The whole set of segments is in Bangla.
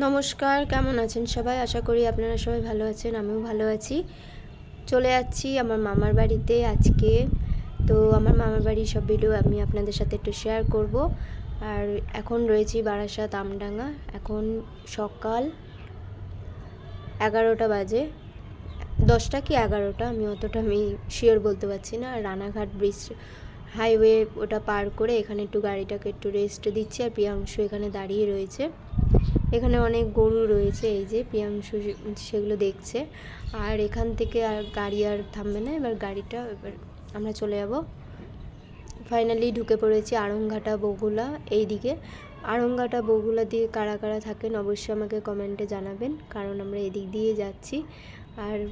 নমস্কার, কেমন আছেন সবাই? আশা করি আপনারা সবাই ভালো আছেন, আমিও ভালো আছি। চলে যাচ্ছি আমার মামার বাড়িতে আজকে। তো আমার মামার বাড়ির সব ভিডিও আমি আপনাদের সাথে একটু শেয়ার করব। আর এখন রয়েছি বারাসাত আমডাঙ্গা। এখন সকাল এগারোটা বাজে। দশটা কি এগারোটা? আমি অতটা আমি শিওর বলতে পারছি না। রানাঘাট ব্রিজ হাইওয়ে ওটা পার করে এখানে একটু গাড়িটাকে একটু রেস্ট দিচ্ছি। আর প্রিয়াংশু এখানে দাঁড়িয়ে রয়েছে। এখানে অনেক গরু রয়েছে, এই যে প্রিয়াংশু সে- সেগুলো দেখছে। আর এখান থেকে আর গাড়ি আর থামবে না, এবার গাড়িটা, এবার আমরা চলে যাব। ফাইনালি ঢুকে পড়েছি আড়ংঘাটা বগুলা এই দিকে আড়ংঘাটা বগুলা দিয়ে কারা কারা থাকেন অবশ্যই আমাকে কমেন্টে জানাবেন, কারণ আমরা এদিক দিয়ে যাচ্ছি। আর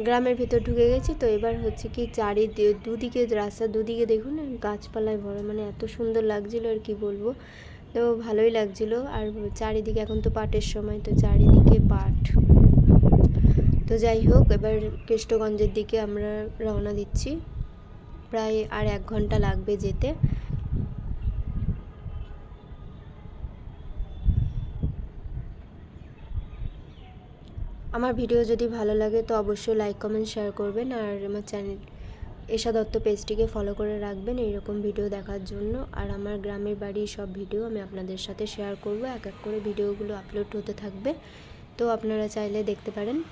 গ্রামের ভেতর ঢুকে গেছি, তো এবার হচ্ছে কি চারি দুদিকে রাস্তা, দুদিকে দেখুন, গাছপালায় ভরা মানে এত সুন্দর লাগছিল আর কি বলব। তো ভালোই লাগছিল। আর চারিদিকে এখন তো পাটের সময়, তো চারিদিকে পাট। তো যাই হোক, এবার কেষ্টগঞ্জের দিকে আমরা রওনা দিচ্ছি। প্রায় আর এক ঘণ্টা লাগবে যেতে। আমার ভিডিও যদি ভালো লাগে, তো অবশ্যই লাইক কমেন্ট শেয়ার করবেন। আর আমার চ্যানেল এশা দত্ত পেজটিকে ফলো করে রাখবেন এইরকম ভিডিও দেখার জন্য। আর আমার গ্রামের বাড়ির সব ভিডিও আমি আপনাদের সাথে শেয়ার করব। এক এক করে ভিডিওগুলো আপলোড হতে থাকবে। তো আপনারা চাইলে দেখতে পারেন।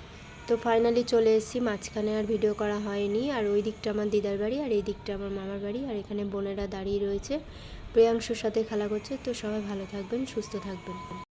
তো ফাইনালি চলে এসেছি। মাঝখানে আর ভিডিও করা হয়নি। আর ওই দিকটা আমার দিদার বাড়ি, আর এই দিকটা আমার মামার বাড়ি। আর এখানে বোনেরা দাঁড়িয়ে রয়েছে। প্রিয়াংশুর সাথে খেলা করছে। তো সবাই ভালো থাকবেন, সুস্থ থাকবেন।